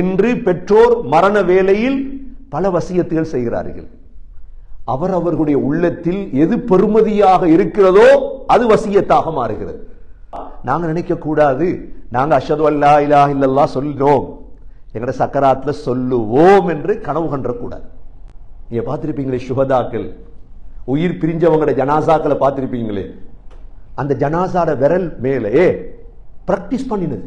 இன்று பெற்றோர் மரண வேலையில் பல வசியத்துகள் செய்கிறார்கள். அவர் அவர்களுடைய உள்ளத்தில் எது பெருமதியாக இருக்கிறதோ அது வசியத்தாக மாறுகிறது. நாங்கள் நினைக்க கூடாது. நாங்க அஷது அல்லா இலா இல்லல்லா சொல்கிறோம் எங்களோட சக்கராத்தில் சொல்லுவோம் என்று கனவு கண்டக்கூடாது நீங்கள் பார்த்துருப்பீங்களே சுகதாக்கள் உயிர் பிரிஞ்சவங்களோட ஜனாசாக்களை பார்த்துருப்பீங்களே. அந்த ஜனாசாட விரல் மேலே ப்ராக்டிஸ் பண்ணினது.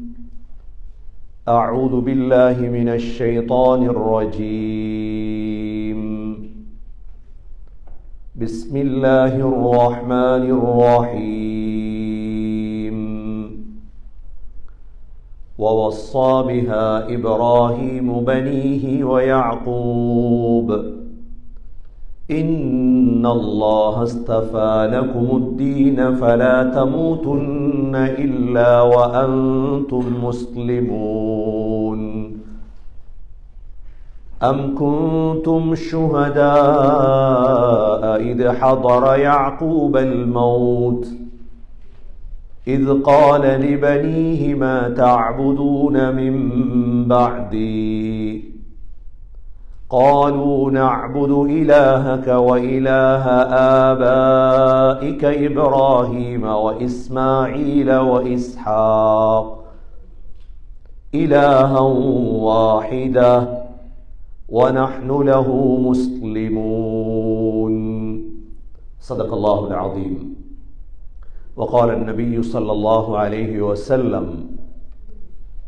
أعوذ بالله من الشيطان الرجيم. بسم الله الرحمن الرحيم. ووصى بها إبراهيم بنيه ويعقوب إن الله اصطفى لكم الدين فلا تموتن إلا وأنتم مسلمون أم كنتم شهداء إذ حضر يعقوب الموت إذ قال لبنيه ما تعبدون من بعدي قالوا نعبد إلهك وإله آبائك إبراهيم وإسماعيل وإسحاق. إلها واحدا ونحن له مسلمون. صدق الله العظيم. وقال النبي صلى الله عليه وسلم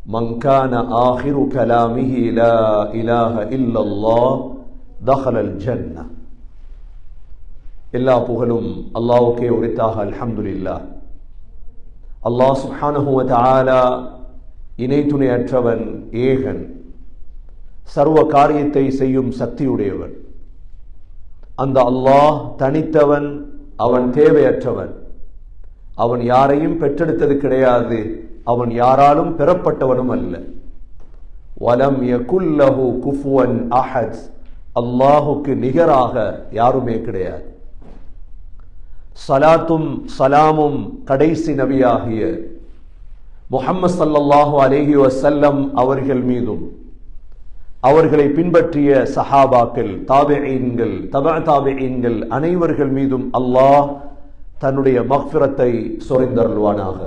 மங்கான ஆஹிரு கலாமிஹி இலா இலாஹ இல்லல்லா தஹலல் ஜன்னா எல்லா புகழும் அல்லாவுக்கே உரித்தாக அல்ஹம்துலில்லா அல்லாஹ் சுஹானஹுவத் ஆலா இணை துணையற்றவன் ஏகன் சர்வ காரியத்தை செய்யும் சக்தியுடையவன் அந்த அல்லாஹ் தனித்தவன் அவன் தேவையற்றவன் அவன் யாரையும் பெற்றெடுத்தது கிடையாது அவன் யாராலும் பெறப்பட்டவனும் அல்ல. வலம் யகுல்லஹு குஃபுவன் அஹத். அல்லாஹுக்கு நிகராக யாருமே கிடையாது. சலாத்தும் சலாமும் கடைசி நபியாகிய முஹம்மது சல்லல்லாஹு அலேஹி வசல்லம் அவர்கள் மீதும் அவர்களை பின்பற்றிய சஹாபாக்கள் தாபெயின்கள் தபா தாபெயின்கள் அனைவர்கள் மீதும் அல்லாஹ் தன்னுடைய மஃபிரத்தை சொரிந்தருள்வானாக.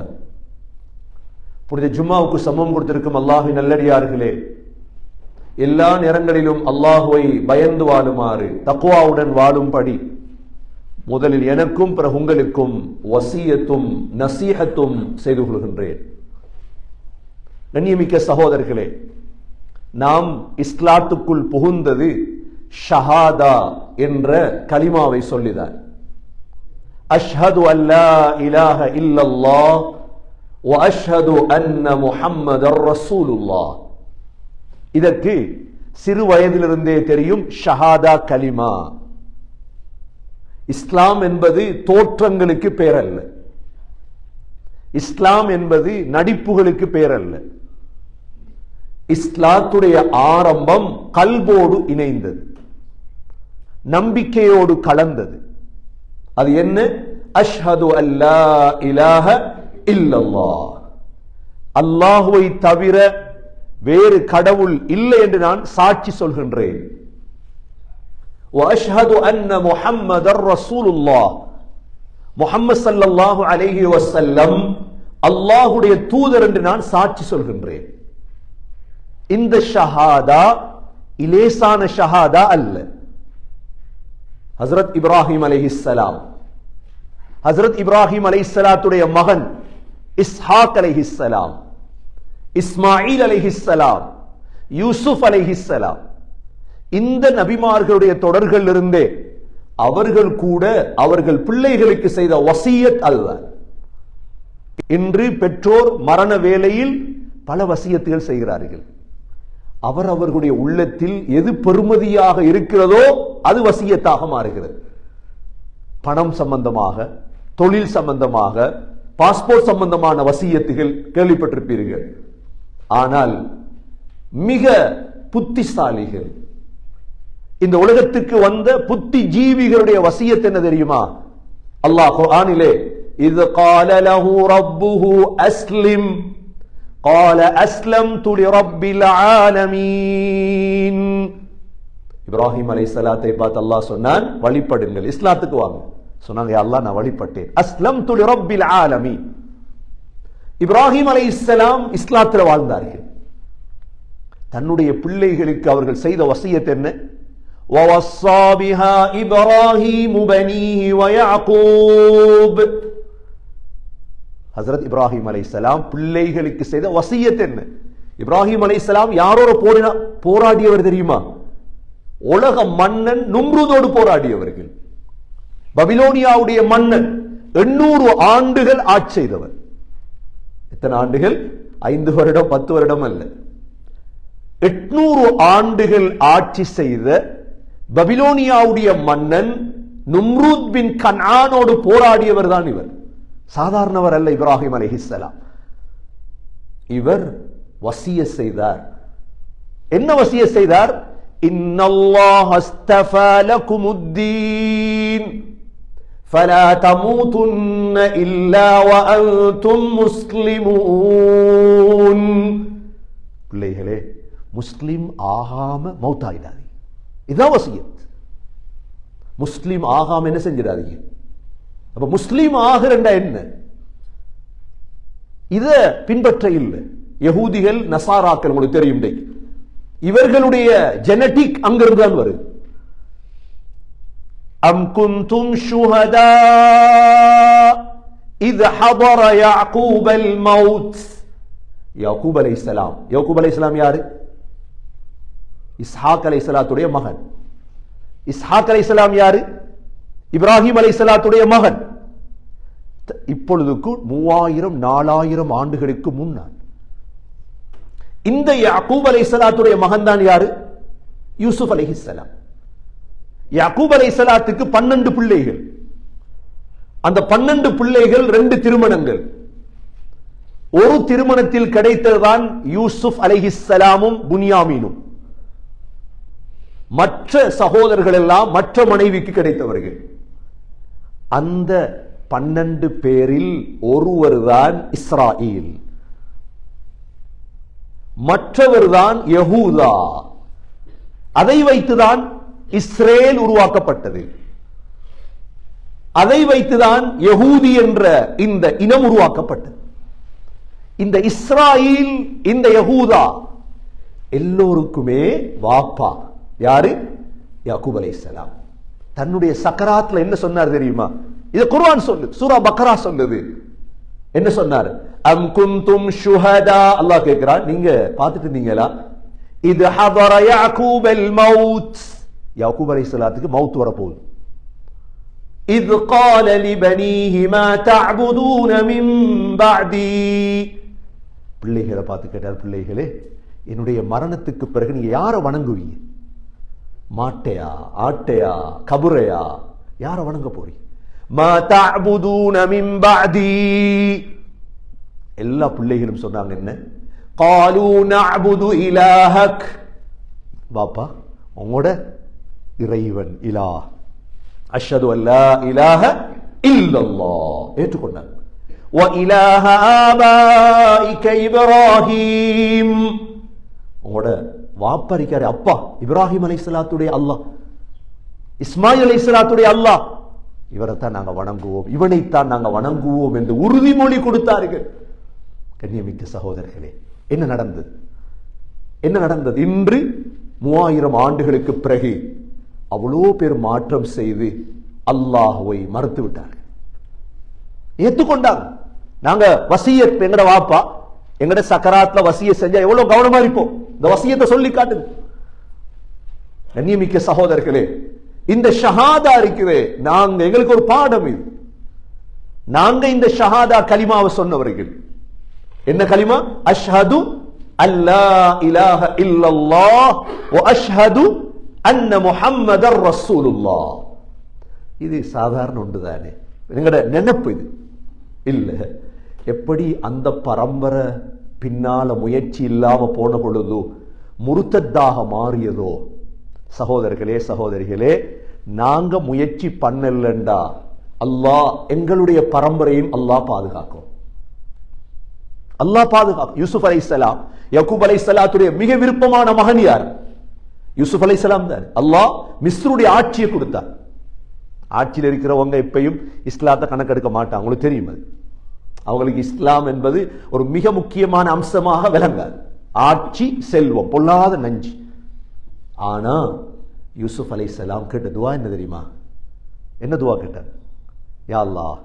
புனித ஜும்மாவுக்கு சமம் கொடுத்திருக்கும் அல்லாஹு நல்லடியார்களே எல்லா நேரங்களிலும் அல்லாஹுவை பயந்து வாழுமாறு தக்குவாவுடன் வாழும்படி முதலில் எனக்கும் பிறகு உங்களுக்கும் வசியத்தும் நசீகத்தும் செய்து கொள்கின்றேன். கண்ணியமிக்க சகோதரர்களே நாம் இஸ்லாத்துக்குள் புகுந்தது ஷஹாதா என்ற கலிமாவை சொல்லிதான். அஷ்ஹது அல்லா இலாஹ இல்லல்லாஹ் واشهد ان محمد رسول الله இதற்கு சிறு வயதிலிருந்தே தெரியும் ஷஹாதா கலிமா இஸ்லாம் என்பது தோற்றங்களுக்கு பேரல்ல இஸ்லாம் என்பது நடிப்புகளுக்கு பேரல்ல இஸ்லாத்துடைய ஆரம்பம் கல்போடு இணைந்தது நம்பிக்கையோடு கலந்தது அது என்ன அஷ்ஹது அல்லா இலாஹ இல்லல்லா அல்லாஹுவை தவிர வேறு கடவுள் இல்லை என்று நான் சாட்சி சொல்கின்றேன். முகம்மது சல்லாஹு அலேஹி வசல்லம் அல்லாஹுடைய தூதர் என்று நான் சாட்சி சொல்கின்றேன். இந்த ஷஹாதா இலேசான ஷஹாதா அல்ல. ஹசரத் இப்ராஹிம் அலிஹிஸ்லாம் ஹசரத் இப்ராஹிம் அலிஸ்லாத்துடைய மகன் இஸ்ஹாக் அலைஹிஸ்ஸலாம் இஸ்மாயில் அலைஹிஸ்ஸலாம் யூசுப் அலைஹிஸ்ஸலாம் இந்த நபிமார்களுடைய தொடர்கள் இருந்தே அவர்கள் கூட அவர்கள் பிள்ளைகளுக்கு செய்த வசியத் அல்ல. இன்று பெற்றோர் மரண வேளையில் பல வசியத்துகள் செய்கிறார்கள். அவர் அவர்களுடைய உள்ளத்தில் எது பெறுமதியாக இருக்கிறதோ அது வசியத்தாக மாறுகிறது. பணம் சம்பந்தமாக தொழில் சம்பந்தமாக பாஸ்போர்ட் சம்பந்தமான வசியத்துகள் கேள்விப்பட்டிருப்பீர்கள் ஆனால் மிக புத்திசாலிகள் இந்த உலகத்துக்கு வந்த புத்தி ஜீவிகளுடைய வசியத் என்ன தெரியுமா அல்லாஹ் குர்ஆனிலே இது قال له ربه اسلم قال اسلمت لرب العالمين இப்ராஹிம் அலைஹிஸ்ஸலாத்தை பார்த்து அல்லாஹ் சொன்னான் வழிபடுங்கள் இஸ்லாத்துக்கு வாங்க சொன்னாங்க அல்லா நான் வழிபட்டேன். அஸ்லம் துலி ரப்பில் ஆலமி. இப்ராஹிம் அலை இஸ்லாம் இஸ்லாத்தில் வாழ்ந்தார்கள். தன்னுடைய பிள்ளைகளுக்கு அவர்கள் செய்த வசியத் என்ன? ஹசரத் இப்ராஹிம் அலை சலாம் பிள்ளைகளுக்கு செய்த வசியத் என்ன? இப்ராஹிம் அலை சலாம் யாரோட போரினா போராடியவர் தெரியுமா? உலக மன்னன் நும்ருதோடு போராடியவர்கள். பபிலோனியாவுடைய மன்னன் எண்ணூறு ஆண்டுகள் ஆட்சி செய்தவர் எத்தனை ஆண்டுகள்? ஐந்து வருடம் பத்து வருடம் அல்ல. எட்நூறு ஆண்டுகள் ஆட்சி செய்த பபிலோனியாவுடைய மன்னன் நும்ரூத் பின் கனானோடு போராடியவர் தான் இவர். சாதாரணவர் அல்ல இப்ராஹிம் அலிஹிஸ்லாம் இவர் வசிய செய்தார். என்ன வசிய செய்தார்? இன்னல்லாஹ் அஸ்தஃபா லகுமுத்தீன். فلا تموتن إلا وأنتم مسلمون பிள்ளைகளே முஸ்லிம் ஆகாம மௌத்தாயிடாதீங்க இதான் வசியத் முஸ்லிம் ஆகாம என்ன செஞ்சிடாதீங்க அப்ப முஸ்லிம் ஆகிறண்டா என்ன இத பின்பற்ற இல்லை யகூதிகள் நசாராக்கள் உங்களுக்கு தெரியும் இன்றைக்கு இவர்களுடைய ஜெனட்டிக் அங்கிருந்து தான் வருது أم كنتم شهداء إذ حضر يعقوب الموت யாக்கூப் அலை இஸ்லாம் யாக்கூப் அலை இஸ்லாம் யாரு இஸ்ஹாக் அலை இஸ்லாத்துடைய மகன் இஸ்ஹாக் அலை இஸ்லாம் யாரு இப்ராஹிம் அலை இஸ்லாத்துடைய மகன் த- இப்பொழுதுக்கு மூவாயிரம் நாலாயிரம் ஆண்டுகளுக்கு முன்னால் இந்த யாக்கூப் அலை இஸ்லாத்துடைய மகன் தான் யாரு யூசுப் அலைஹிஸ்ஸலாம் யாக்கூப் சலாத்துக்கு பன்னெண்டு பிள்ளைகள். அந்த பன்னெண்டு பிள்ளைகள் ரெண்டு திருமணங்கள். ஒரு திருமணத்தில் கிடைத்ததுதான் யூசுப் அலைஹிஸ்ஸலாமும் புனியாமீனும். மற்ற சகோதரர்கள் எல்லாம் மற்ற மனைவிக்கு கிடைத்தவர்கள். அந்த பன்னெண்டு பேரில் ஒருவர் தான் இஸ்ராயில். மற்றவர் தான் யகூதா அதை வைத்துதான் இஸ்ரேல் உருவாக்கப்பட்டது. அதை வைத்துதான் யகூதி என்ற இந்த இனம் உருவாக்கப்பட்டது. இந்த இஸ்ராயில் இந்த யகூதா எல்லோருக்குமே வாப்பா. யாரு? யாக்கூப் அலைஹிஸ்ஸலாம் தன்னுடைய சக்கராத்ல என்ன சொன்னார் தெரியுமா? இது குர்ஆன் சொல்லு சூரா பக்ரா சொல்லுது. என்ன சொன்னார்? அம் குந்தும் ஷுஹதா. அல்லாஹ் கேட்கிறான் நீங்க பார்த்துட்டு இருந்தீங்களா? இது ஹதர யாக்கூப் அல் மவுத். யாக்கூப் அலைஹிஸ்ஸலாத்துக்கு மவுத் வரப்போகுது إذ قال لبنيه ما تعبدون من بعدي பிள்ளைகளை பார்த்து கேட்டார் பிள்ளைகளே என்னுடைய மரணத்துக்கு பிறகு நீங்க யாரை வணங்குவீங்க மாட்டையா ஆட்டையா கபுரையா யாரை வணங்க போறீங்க மா தஅபுதூன மின் பஅதி எல்லா பிள்ளைகளும் சொன்னாங்க என்ன قالوا نعبد إلهك பாப்பா உங்களோட இறைவன் இலா அஷ்ஹது அல்லா இலாஹ இல்லல்லாஹ் ஏற்றுக்கொண்டாங்க وإله آبائك إبراهيم உங்களோட வாப்பரிக்காரு அப்பா இப்ராஹிம் அலைஹிஸ்ஸலாத்துடைய அல்லாஹ் இஸ்மாயில் அலைஹிஸ்ஸலாத்துடைய அல்லாஹ் இவரைத்தான் நாங்க வணங்குவோம் இவனைத்தான் நாங்க வணங்குவோம் என்று உறுதிமொழி கொடுத்தார்கள் கண்ணியமிக்க சகோதரர்களே என்ன நடந்தது என்ன நடந்தது இன்று மூவாயிரம் ஆண்டுகளுக்கு பிறகு அவ்வளோ பேர் மாற்றம் செய்து அல்லாஹுவை மறுத்து விட்டார்கள் ஏற்றுக்கொண்டாங்க நாங்க வசியத் எங்கட வாப்பா எங்கட சக்கராத்ல வசிய செஞ்சா எவ்வளவு கவனமா இருப்போம். இந்த வசியத்தை சொல்லி காட்டுங்க. கண்ணியமிக்க சகோதரர்களே இந்த ஷஹாதா இருக்குதே நாங்க எங்களுக்கு ஒரு பாடம் இது. நாங்க இந்த ஷஹாதா கலிமாவை சொன்னவர்கள். என்ன கலிமா அஷ்ஹது அல்லா இலாஹ இல்லல்லாஹ் அஷ்ஹது அன்ன முஹம்மதர் ரசூலுல்லா. இது சாதாரண ஒன்று தானே எங்கட நினைப்பு இது. இல்ல. எப்படி அந்த பரம்பரை பின்னால முயற்சி இல்லாமல் போன பொழுதோ முருத்தத்தாக மாறியதோ? சகோதரர்களே சகோதரிகளே நாங்க முயற்சி பண்ணலண்டா. அல்லாஹ் எங்களுடைய பரம்பரையும் அல்லாஹ் பாதுகாக்கும். அல்லாஹ் பாதுகாக்கும். யூசுப் அலைஹிஸ்ஸலாம் யக்கூப் அலைஹிஸ்ஸலாத்துடைய மிக விருப்பமான மகன் யார்? யூசுப் அலைஹிஸ்ஸலாம் தான் அல்லாஹ் மிஸ்ருடைய ஆட்சியை கொடுத்தார் ஆட்சியில் இருக்கிறவங்க எப்பயும் இஸ்லாத்தை கணக்கெடுக்க மாட்டாங்க உங்களுக்கு தெரியும் அது அவங்களுக்கு இஸ்லாம் என்பது ஒரு மிக முக்கியமான அம்சமாக விளங்காது ஆட்சி செல்வம் பொல்லாத நஞ்சு ஆனா யூசுப் அலைஹிஸ்ஸலாம் கேட்ட துவா என்ன தெரியுமா என்ன துவா கேட்டார் யா அல்லாஹ்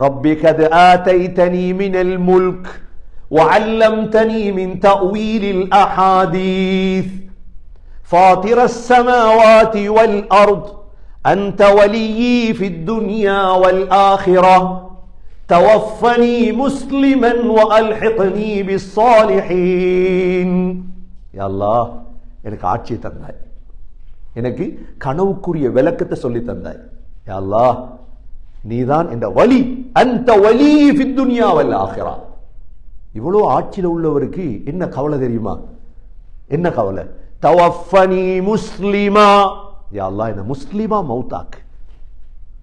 ربي قد آتيتني من الملك وعلمتني من تأويل الأحاديث فاطر السماوات والأرض أنت وليي في الدنيا والآخرة توفني مسلما وألحقني بالصالحين يا الله எனக்கு ஆட்சி தந்தாய் எனக்கு கனவுக்குரிய விளக்கத்தை சொல்லி தந்தாய் யா அல்லாஹ் நீதான் என்ற வழி அந்த வலி துன்யா வல்ல ஆகிறா இவ்வளவு ஆட்சியில் உள்ளவருக்கு என்ன கவலை தெரியுமா என்ன கவலை தவஃபனி முஸ்லிமா அல்லா என்ன முஸ்லீமா மவுத்தாக்கு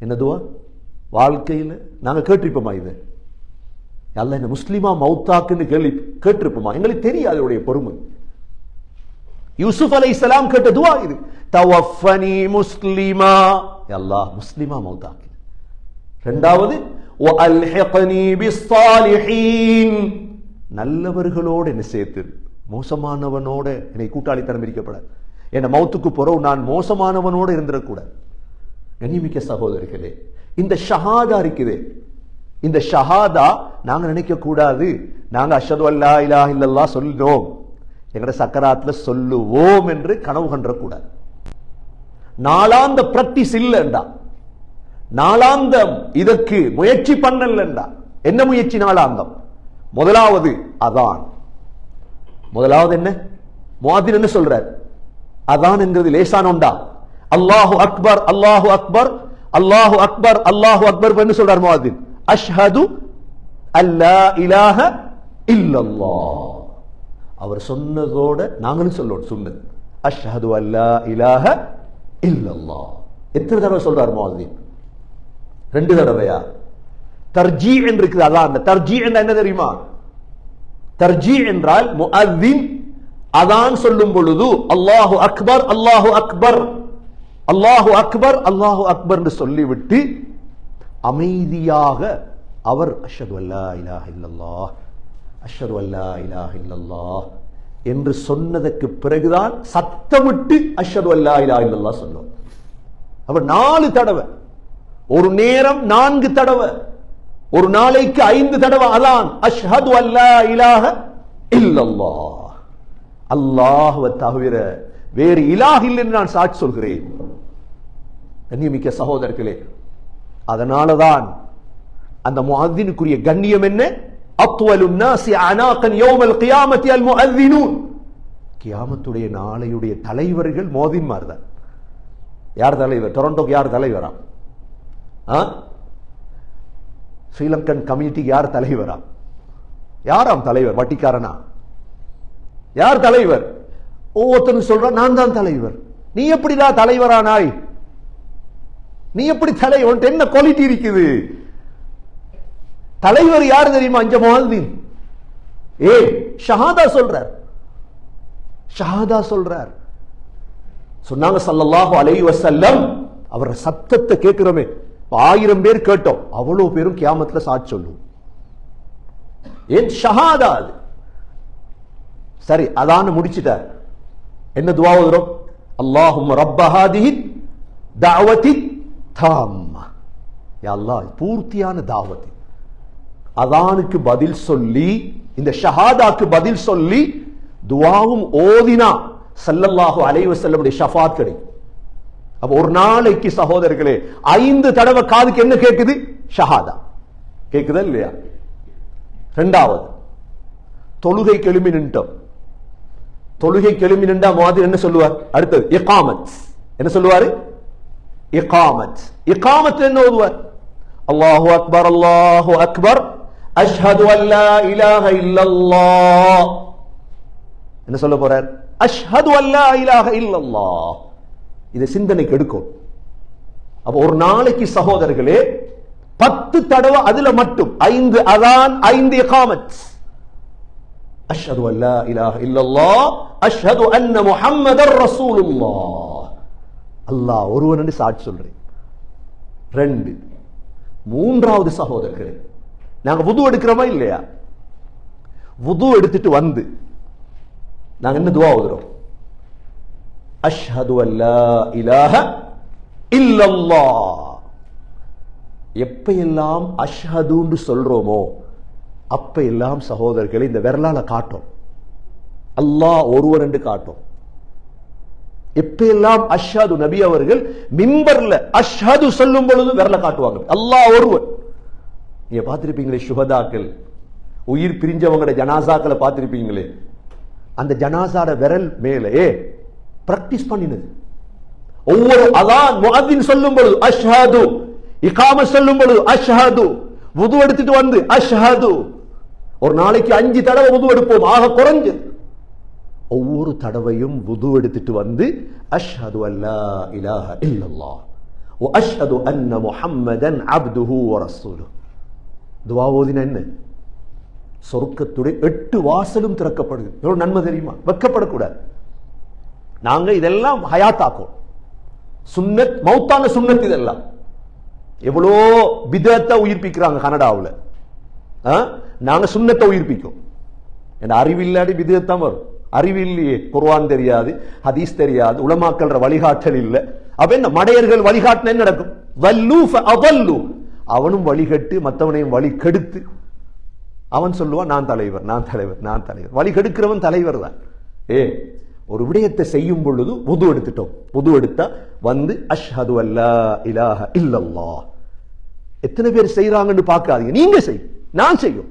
என்னதுவா வாழ்க்கையில் நாங்கள் கேட்டிருப்போமா இது? யாரெல்லாம் என்ன முஸ்லீமா மவுத்தாக்குன்னு கேள்வி கேட்டிருப்போமா? எங்களுக்கு தெரியாது அதனுடைய பொறுமை. யூசுப் அலை இஸ்லாம் கேட்ட இது. தவஃபனி முஸ்லீமா அல்லாஹ் முஸ்லீமா மௌத்தாக்கு ரெண்டாவது ஒ அல்ஹிக்னி பிஸ்ஸாலிஹீன் நல்லவர்களோடு என்ன சேர்த்திரு மோசமானவனோட என்னை கூட்டாளித்தனம் இருக்கப்படாது என் மௌத்துக்கு பிறகு நான் மோசமானவனோடு இருந்திடக்கூடாது கண்ணியமிக்க சகோதரர்களே இந்த ஷஹாதா இருக்குது. இந்த ஷஹாதா நாங்கள் நினைக்கக்கூடாது. நாங்கள் அஷது அல்லா இலா இல்லல்லா சொல்கிறோம் எங்களோட சக்கராத்துல சொல்லுவோம் என்று கனவு கன்றக்கூடாது நாளாந்த பிரக்டிஸ் இல்லைண்டா. நாளாந்தம் இதற்கு முயற்சி பண்ணலண்டா. என்ன முயற்சி நாளாந்தம்? முதலாவது அதான். முதலாவது என்ன? முவாதின் என்ன சொல்றார்? அதான் என்கிறது லேசான உண்டா? அல்லாஹு அக்பர் அல்லாஹு அக்பர் அல்லாஹு அக்பர் அல்லாஹு அக்பர் என்ன சொல்றார் முவாதின் அஷ்ஹது அல்லா இலாஹ இல்லல்லா அவர் சொன்னதோட நாங்களும் சொல்லுவோம் சொன்னது. அஷ்ஹது அல்லா இலாஹ இல்லல்லா எத்தனை தடவை சொல்றார் முவாதின் ரெண்டு தடவையா? தர்ஜி என்று இருக்குது அதான் அந்த தர்ஜி என்ன தெரியுமா? தர்ஜி என்றால் முஅத்தின் அதான் சொல்லும் பொழுது அல்லாஹு அக்பர் அல்லாஹு அக்பர் அல்லாஹு அக்பர் அல்லாஹு அக்பர் என்று சொல்லிவிட்டு அமைதியாக அவர் அஷது அல்லா இலாஹ இல்லல்லா அஷது அல்லா இலாஹ இல்லல்லா என்று சொன்னதற்கு பிறகுதான் சத்தமிட்டு அஷது அல்லா இலா இல்லல்லா சொல்லுவோம் அவர் நாலு தடவை. ஒரு நேரம் நான்கு தடவை. ஒரு நாளைக்கு ஐந்து தடவை அதான் அஷ்ஹது அல்லா இலாக இல்லல்லா அல்லாஹுவை தவிர வேறு இலாக இல்லைன்னு நான் சாட்சி சொல்கிறேன். கண்ணியமிக்க சகோதரர்களே அதனாலதான் அந்த முஹத்தினுக்குரிய கண்ணியம் என்ன? அத்வலு நாசி அனாகன் யோமல் கியாமத்தி அல் முஹத்தினூன். கியாமத்துடைய நாளையுடைய தலைவர்கள் மோதின்மார் தான். யார் தலைவர்? டொரண்டோக்கு யார் தலைவரா? ஆ? ஸ்ரீலங்கன் கம்யூனிட்டிக்கு யார் தலைவரா? யாராம் தலைவர்? வட்டிக்காரனா? யார் தலைவர்? ஒவ்வொருத்தனும் சொல்ற நான் தான் தலைவர். நீ எப்படிடா தலைவரானாய்? நீ எப்படி தலை உன்ட்டு என்ன குவாலிட்டி இருக்குது? தலைவர் யார் தெரியுமா அஞ்ச முஹால்தீன் ஏ ஷஹாதா சொல்றார். ஷஹாதா சொல்றார். சொன்னாங்க சல்லல்லாஹு அலைஹி வஸல்லம். அவர் சத்தத்தை கேட்கிறோமே ஆயிரம் பேர் கேட்டோம். அவ்வளவு பேரும் கியாமத்துல சாட்சி சொல்லுவோம். ஏன்? ஷஹாதா அது. சரி அதான் முடிச்சிட்டார் என்ன துவா வரும்? அல்லாஹும் ரப்பஹாதிஹி தாவதி தஅவதி தாம்மா. அல்லாஹ் பூர்த்தியான தாவதி. அதானுக்கு பதில் சொல்லி இந்த ஷஹாதாக்கு பதில் சொல்லி துவாவும் ஓதினா சல்லல்லாஹு அலைவசல்லமுடைய ஷஃபாத் கிடைக்கும். அப்ப ஒரு நாளைக்கு சகோதரர்களே ஐந்து தடவை காதுக்கு என்ன கேட்குது? ஷஹாதா. கேட்குதா இல்லையா? ரெண்டாவது தொழுகை எழுப்பி நின்றோம் தொழுகை கெளுமி நின்றா மாதிரி என்ன சொல்லுவார்? அடுத்தது இகாமத். என்ன சொல்லுவாரு? இகாமத். இகாமத் என்ன ஓதுவார்? அல்லாஹு அக்பர் அல்லாஹு அக்பர். அஷ்ஹது அல்லா இலாஹ இல்லல்லாஹ். என்ன சொல்ல போறார்? அஷ்ஹது அல்லா இலாஹ இல்லல்லாஹ். இது சிந்தனைக்கு எடுக்கும். அப்ப ஒரு நாளைக்கு சகோதரர்களே பத்து தடவை அதுல மட்டும் ஐந்து அதான் ஐந்து இகாமத். அஷ்ஹது அல்லா இலாஹ இல்லல்லாஹ் அஷ்ஹது அன்ன முஹம்மதர் ரசூலுல்லாஹ். அல்லாஹ் ஒருவன் சாட்சி சொல்றேன். ரெண்டு. மூன்றாவது சகோதரர்களே நாங்க புது எடுக்கிறோமா இல்லையா? புது எடுத்துட்டு வந்து நாங்க என்ன துவா ஓதுறோம்? அஷ்ஹது அல்லா இலாஹ இல்லல்லா எப்பையெல்லாம் அஷ்ஹதுன்னு சொல்றோமோ அப்ப எல்லாம் சகோதரர்களை இந்த விரலால காட்டும். அல்லாஹ் ஒருவர் என்று காட்டும். எப்பெல்லாம் அஷ்ஹது நபி அவர்கள் மிம்பர்ல அஷ்ஹது சொல்லும் பொழுது விரல காட்டுவாங்க. அல்லாஹ் ஒருவர். நீங்க பார்த்திருப்பீங்களே சுகதாக்கள் உயிர் பிரிஞ்சவங்களோட ஜனாசாக்களை பார்த்திருப்பீங்களே. அந்த ஜனாசாட விரல் மேலே பிராக்டிஸ் பண்ணினது. ஒவ்வொரு அதான் முஅத்தின் சொல்லும் பொழுது அஷ்ஹாது இகாம சொல்லும் பொழுது அஷ்ஹாது வுது எடுத்துட்டு வந்து அஷ்ஹாது. ஒரு நாளைக்கு அஞ்சு தடவை புது எடுப்போம் ஆக குறைஞ்சது. ஒவ்வொரு தடவையும் புது எடுத்துட்டு வந்து அஷ்ஹது அல்லா இலாஹ இல்லல்லா ஓ அஷ்ஹது அன்ன முஹம்மதன் அப்துஹு வ துவா ஓதின என்ன? சொர்க்கத்துடைய எட்டு வாசலும் திறக்கப்படுது. எவ்வளவு நன்மை தெரியுமா? வெக்கப்படக்கூடாது. நாங்க இதெல்லாம் ஹயாத்தாக்கும். சுண்ணத் மௌத்தான சுண்ணத் இதெல்லாம். எவ்வளோ பிதத்தை உயிர்ப்பிக்கிறாங்க கனடாவில். நாங்கள் சுண்ணத்தை உயிர்ப்பிக்கும். என் அறிவில்லாடி பிதத்தான் வரும். அறிவில்லையே குர்வான் தெரியாது ஹதீஸ் தெரியாது உலமாக்கல்ற வழிகாட்டல் இல்லை. அப்ப என்ன? மடையர்கள் வழிகாட்டின என்ன நடக்கும்? வல்லு அவல்லு. அவனும் வழிகட்டு மற்றவனையும் வழி கெடுத்து. அவன் சொல்லுவான் நான் தலைவர் நான் தலைவர் நான் தலைவர். வழி கெடுக்கிறவன் தலைவர் தான். ஏ ஒரு விடயத்தை செய்யும் பொழுது புது எடுத்துட்டோம். புது எடுத்தா வந்து அஷ்ஹது அல்லா இலாஹ இல்லல்லா எத்தனை பேர் செய்யறாங்கன்னு பார்க்காதீங்க. நீங்க செய். நான் செய்யும்.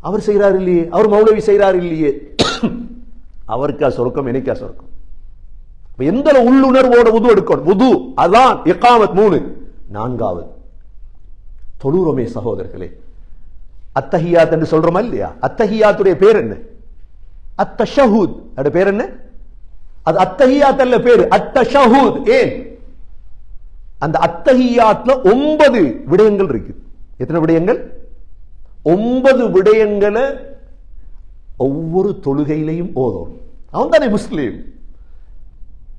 அவர் செய்யறாரு இல்லையே அவர் மௌலவி செய்யறாரு இல்லையே அவருக்கா சொருக்கம் எனக்கா சொருக்கம். எந்த உள்ளுணர்வோட உது எடுக்கணும்? உது அதான் எக்காமத் மூணு. நான்காவது. தொழுறோமே சகோதரர்களே. அத்தஹியாத் என்று சொல்றோமா இல்லையா? அத்தஹியாத்துடைய பேர் என்ன? அத்த ஷஹூத் அட பேர் என்ன அது அத்தஹியாத் அல்ல பேர். அத்தஷஹூத். ஏன்? அந்த அத்தஹியாத்ல ஒன்பது விடயங்கள் இருக்கு. எத்தனை விடயங்கள்? ஒன்பது விடயங்களை ஒவ்வொரு தொழுகையிலையும் ஓதும் அவன் தானே முஸ்லீம்.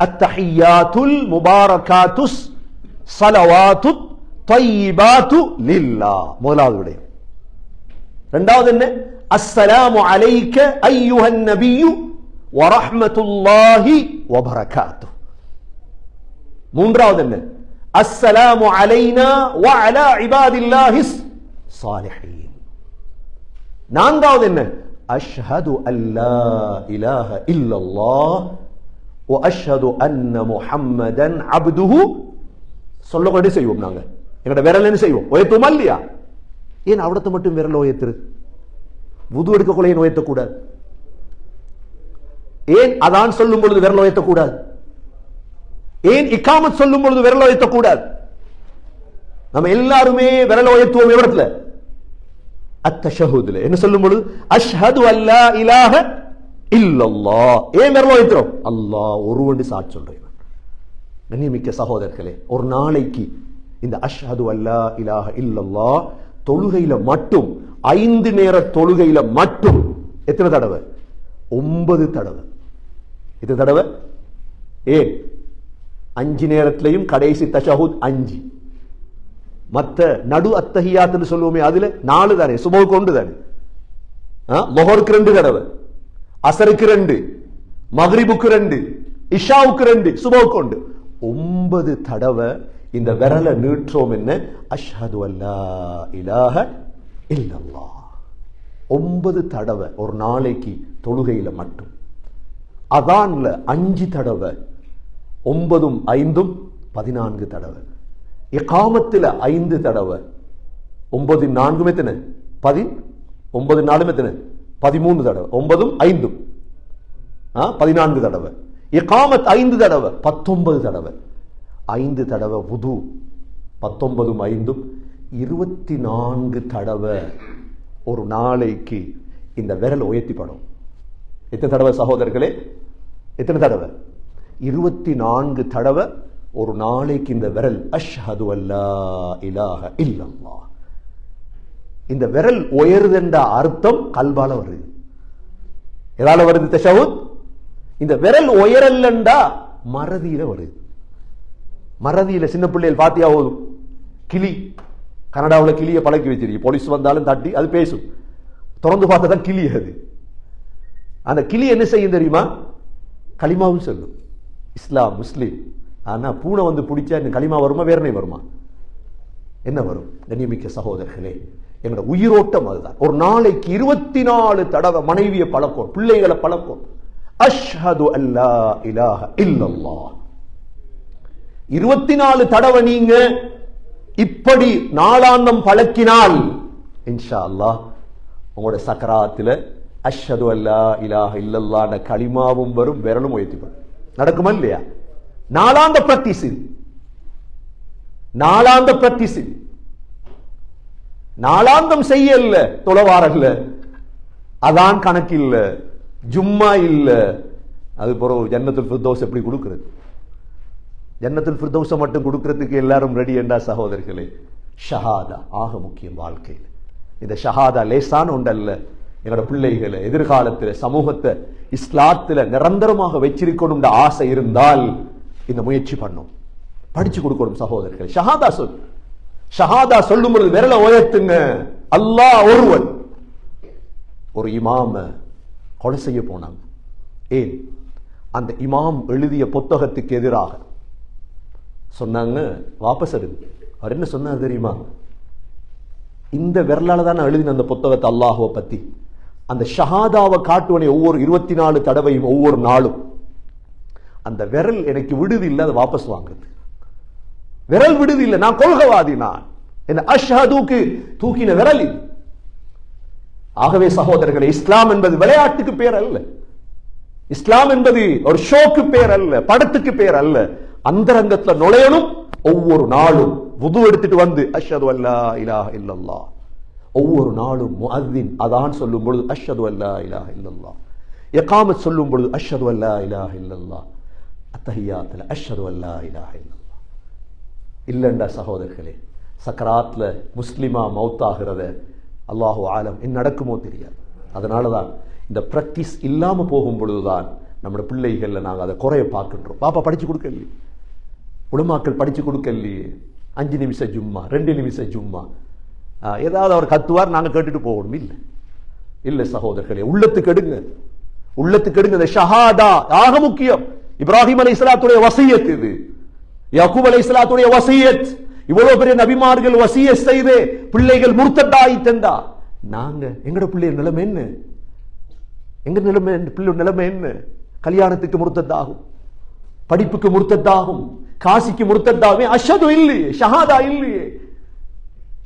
அத்தஹியாத்துல் முபாரகாத்துஸ் சலவாத்து தையிபாத்து லில்லா முதலாவது விடயம். ரெண்டாவது என்ன? அஸ்ஸலாமு அலைக்க ஐயுஹன் நபியு வரஹ்மத்துல்லாஹி வபரகாத்து மூன்றாவது என்ன அஸ்ஸலாமு அலைனா வ அலா இபாதில்லாஹி சாலிஹீன் நான்காவது என்ன அஷ்ஹது அல்லா இலாஹ இல்லல்லாஹ் வ அஷ்ஹது அன்ன முஹம்மதன் அப்துஹு சொல்லக்கூடிய செய்வோம் நாங்க எங்கட விரல் என்ன செய்வோம் உயர்த்துமா இல்லையா ஏன் அவிடத்தை மட்டும் விரல் உயர்த்துறது முது எடுக்க கொலையை உயர்த்தக்கூடாது ஏன் அதான் சொல்லும் பொழுது விரல் உயர்த்தக்கூடாது ஏன் இக்காமத் சொல்லும் பொழுது விரல் உயர்த்தக்கூடாது நம்ம எல்லாருமே விரல் உயர்த்துவோம் எவ்வளத்துல அத்தஷஹூதுல. என்ன சொல்லும் பொழுது? அஷ்ஹது அல்லா இலாஹ இல்லல்லா ஏன் விரல் உயர்த்துறோம் அல்லாஹ் ஒருவன் சாட்சி சொல்றேன் கண்ணியமிக்க சகோதரர்களே ஒரு நாளைக்கு இந்த அஷ்ஹது அல்லா இலாஹ இல்லல்லா தொழுகையில மட்டும் ஐந்து நேர தொழுகையில மட்டும். எத்தனை தடவை? ஒன்பது தடவை. எத்தனை தடவை? ஏ அஞ்சு நேரத்திலையும் கடைசி தஷஹூத் அஞ்சு. மத்த நடு அத்தஹியாத்துன்னு சொல்லுவோமே அதுல நாலு தானே? சுபவுக்கு ஒன்று தானே? மொஹருக்கு ரெண்டு தடவை. அசருக்கு ரெண்டு. மஹ்ரிபுக்கு ரெண்டு. இஷாவுக்கு ரெண்டு. சுபவுக்கு ஒன்று. ஒன்பது தடவை இந்த விரலை நீற்றோம் என்ன? அஷ்ஹது அல்லா இலாக இல்லல்லா. ஒன்பது தடவை ஒரு நாளைக்கு தொழுகையில் மட்டும். அதான்ல அஞ்சு தடவை ஒன்பதும் ஐந்தும் பதினான்கு தடவை. இக்காமத்தில் ஐந்து தடவை ஒன்பது நான்கும் எத்தனை? பதி ஒன்பது நாலும் எத்தனை? பதிமூணு தடவை. ஒன்பதும் ஐந்தும். ஆ, பதினான்கு தடவை. இக்காமத் ஐந்து தடவை பத்தொன்பது தடவை. ஐந்து தடவை புது பத்தொன்பதும் ஐந்தும் இருபத்தி நான்கு தடவை ஒரு நாளைக்கு இந்த விரல் உயர்த்திப்படும். எத்தனை தடவை சகோதரர்களே? எத்தனை தடவை? இருபத்தி நான்கு தடவை ஒரு நாளைக்கு இந்த விரல் அஷ்ஹது அல்லா இலாக இல்லம்மா இந்த விரல் உயருதுன்ற அர்த்தம் கல்வால வருது. எதால வருது தஷவுத் இந்த விரல் உயரல்லண்டா மறதியில வருது. மறதியில் சின்ன பிள்ளைகள் பாத்தியா போதும் கிளி. கனடாவில் கிளியை பழக்கி வச்சிருக்கு. போலீஸ் வந்தாலும் தட்டி அது பேசும். திறந்து பார்த்தா தான் கிளி அது. அந்த கிளி என்ன செய்யும் தெரியுமா? களிமாவும் சொல்லும். இஸ்லாம் முஸ்லீம். ஆனால் பூனை வந்து பிடிச்சா இந்த களிமா வருமா வேறனை வருமா? என்ன வரும்? கண்ணியமிக்க சகோதரர்களே என்னோட உயிரோட்டம் அதுதான். ஒரு நாளைக்கு இருபத்தி நாலு தடவை மனைவியை பழக்கம் பிள்ளைகளை பழக்கம் அஷ்ஹது அல்லா இலாஹ இல்லல்லாஹ். இருபத்தி நாலு தடவை நீங்க இப்படி நாளாந்தம் பழக்கினால் இன்ஷா அல்லாஹ் உங்களோட சக்கராத்துல அஷ்ஹது அல்லா இலாஹ இல்லல்லான களிமாவும் வரும் விரலும் உயர்த்திப்படும் நடக்குமா இல்லையா? நாளாந்த பிராக்டிஸ் இது நாளாந்த பிராக்டிஸ் இது நாளாந்தம் செய்யல தொலைவாரல்ல அதான் கணக்கு இல்ல ஜும்மா இல்ல. அது பிறகு ஜன்னத்தில் தோசை எப்படி கொடுக்கிறது? ஜன்னத்தில் ஃபிர்தௌஸை மட்டும் கொடுக்கறதுக்கு எல்லாரும் ரெடி என்றா சகோதரர்களே ஷஹாதா ஆக முக்கியம் வாழ்க்கையில். இந்த ஷஹாதா லேசான ஒன்றல்ல எங்களோட பிள்ளைகளை எதிர்காலத்தில் சமூகத்தை இஸ்லாத்துல நிரந்தரமாக வச்சிருக்கணும்ன்ற ஆசை இருந்தால் இந்த முயற்சி பண்ணும். படிச்சு கொடுக்கணும் சகோதரர்கள் ஷஹாதா சொல். ஷஹாதா சொல்லும் பொழுது விரல உயர்த்துங்க. அல்லாஹ் ஒருவன். ஒரு இமாம கொலை செய்ய போனாங்க. ஏன்? அந்த இமாம் எழுதிய புத்தகத்துக்கு எதிராக. சொன்னாங்க வாபஸ் எடுங்க அவர் என்ன சொன்னார் தெரியுமா? இந்த விரலால் தான் நான் எழுதின அந்த புத்தகத்தை அல்லாஹுவை பத்தி. அந்த ஷஹாதாவை காட்டுவனை ஒவ்வொரு இருபத்தி நாலு தடவையும் ஒவ்வொரு நாளும். அந்த விரல் எனக்கு விடுதி இல்லை அதை வாபஸ் வாங்குறது. விரல் விடுதி இல்லை நான் கொள்கவாதி நான். என்ன அஷ்ஹதுக்கு தூக்கின விரல் இது. ஆகவே சகோதரர்களே இஸ்லாம் என்பது விளையாட்டுக்கு பேர் அல்ல இஸ்லாம் என்பது ஒரு ஷோக்கு பேர் அல்ல படத்துக்கு பேர் அல்ல அந்தரங்கத்துல நுழையணும். ஒவ்வொரு நாளும் புது எடுத்துட்டு வந்து அஷது அல்லா இலாஹ இல்லல்லா ஒவ்வொரு நாளும் முஅத்தின் அதான் சொல்லும் பொழுது அஷது அல்லா இலாஹ இல்லல்லா இகாமத் சொல்லும் பொழுது அஷது அல்லா இலாஹ இல்லல்லா அத்தஹியாத்தில் அஷது அல்லா இலாஹ இல்லல்லா இல்லைண்டா சகோதரர்களே சக்கராத்தில் முஸ்லிமா மௌத்தாகிறத அல்லாஹு ஆலம் என்ன நடக்குமோ தெரியாது. அதனால தான் இந்த ப்ராக்டிஸ் இல்லாம போகும் பொழுதுதான் நம்மளோட பிள்ளைகள்ல நாங்க அதை குறைய பார்க்கின்றோம். பாப்பா படிச்சு கொடுக்கலையே உலமாக்கள் படித்து கொடுக்கலையே. அஞ்சு நிமிஷம் ஜும்மா ரெண்டு நிமிஷம் ஜும்மா. ஆஹ், ஏதாவது அவர் கத்துவார் நாங்கள் கேட்டுட்டு போகணும். இல்லை. இல்லை சகோதரர்களே உள்ளத்துக்கு எடுங்க. உள்ளத்துக்கு எடுங்க இந்த ஷஹாதா ஆக முக்கியம். இப்ராஹிம் அலி இஸ்லாத்துடைய வசியத் இது. யாக்கூப் அலி இஸ்லாத்துடைய வசியத். இவ்வளவு பெரிய நபிமார்கள் வசிய செய்து பிள்ளைகள் முர்த்தட்டாய் தந்தா. நாங்க எங்கட பிள்ளை நிலைமை என்ன? எங்க நிலைமை பிள்ளை நிலைமை என்ன? கல்யாணத்துக்கு முர்த்தத்தாகும் படிப்புக்கு முர்த்தத்தாகும் காசிக்கு முருத்தத்தாவே அஷது இல்லையே ஷஹாதா இல்லையே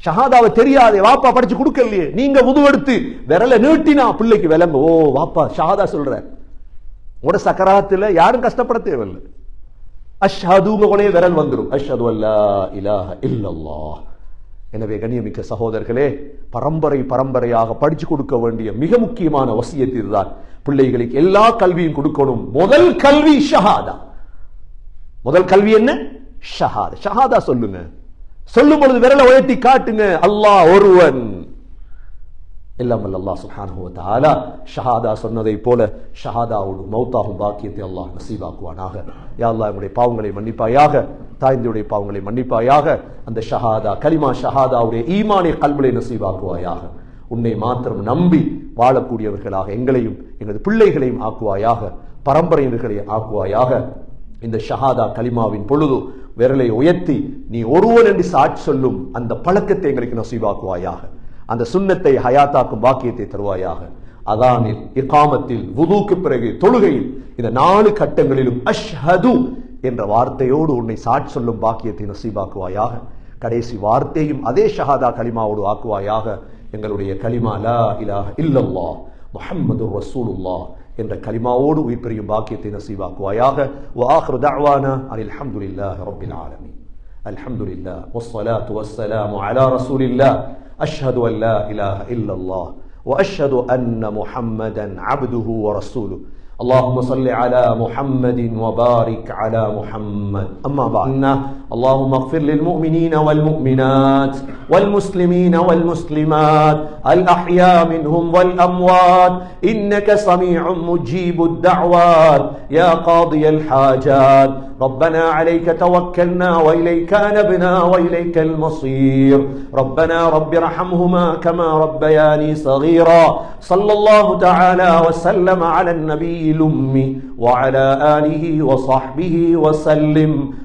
ஷஹாதாவை தெரியாதே வாப்பா படிச்சு கொடுக்கலையே நீங்க உதுவெடுத்து விரல நீட்டினா பிள்ளைக்கு விளங்க ஓ வாப்பா ஷஹாதா சொல்ற உட சக்கராத்துல யாரும் கஷ்டப்பட தேவையில்லை. அஷ்ஹதுங்க கூட விரல் வந்துடும் அஷ்ஹது அல்லா இலாஹ இல்லல்லா எனவே கண்ணியமிக்க சகோதரர்களே பரம்பரை பரம்பரையாக படிச்சு கொடுக்க வேண்டிய மிக முக்கியமான வசியத்தில் தான் பிள்ளைகளுக்கு எல்லா கல்வியும் கொடுக்கணும். முதல் கல்வி ஷஹாதா. முதல் கல்வி என்ன? ஷஹாதா. ஷஹாதா சொல்லுங்க. சொல்லும் பொழுது விரலை உயர்த்தி காட்டுங்க. அல்லாஹ் ஒருவன். எல்லாம் அல்லாஹ் சுப்ஹானஹு தாலா ஷஹாதா சொன்னதை போல ஷஹாதாவோடு மௌத்தாகும் பாக்கியத்தை அல்லாஹ் நசீவாக்குவானாக யா அல்லா என்னுடைய பாவங்களை மன்னிப்பாயாக தாய்ந்தியுடைய பாவங்களை மன்னிப்பாயாக அந்த ஷஹாதா கலிமா ஷஹாதாவுடைய ஈமானை கல்விலை நசீவாக்குவாயாக உன்னை மாத்திரம் நம்பி வாழக்கூடியவர்களாக எங்களையும் எங்களது பிள்ளைகளையும் ஆக்குவாயாக பரம்பரையினர்களை ஆக்குவாயாக. இந்த ஷஹாதா கலிமாவின் பொழுது விரலை உயர்த்தி நீ ஒருவன் என்று சாட்சி சொல்லும் அந்த பழக்கத்தை எங்களுக்கு நசீவாக்குவாயாக. அந்த சுண்ணத்தை ஹயாத்தாக்கும் பாக்கியத்தை தருவாயாக. அதானில் இகாமத்தில் வுதுக்கு பிறகு தொழுகையில் இந்த நாலு கட்டங்களிலும் அஷ்ஹது என்ற வார்த்தையோடு உன்னை சாட்சி சொல்லும் பாக்கியத்தை நசீபாக்குவாயாக கடைசி வார்த்தையும் அதே ஷஹாதா கலிமாவோடு ஆக்குவாயாக. எங்களுடைய கலிமா லா இலாஹ இல்லல்லா முஹம்மது ரசூலுல்லா என்ற கலிமாவோடு உயிர் பெரியும் பாக்கியத்தை நசீவாக்குவாயாக وآخر دعوانا أن الحمد لله رب العالمين الحمد لله والصلاة والسلام على رسول الله أشهد أن لا إله إلا الله وأشهد أن محمدا عبده ورسوله اللهم صل على محمد وبارك على محمد أما بعد اللهم اغفر للمؤمنين والمؤمنات والمسلمين والمسلمات الأحياء منهم والأموات إنك سميع مجيب الدعوات يا قاضي الحاجات ربنا عليك توكلنا وإليك أنبنا وإليك المصير ربنا رب ارحمهما كما ربياني صغيرا صلى الله تعالى وسلم على النبي الأمي وعلى آله وصحبه وسلم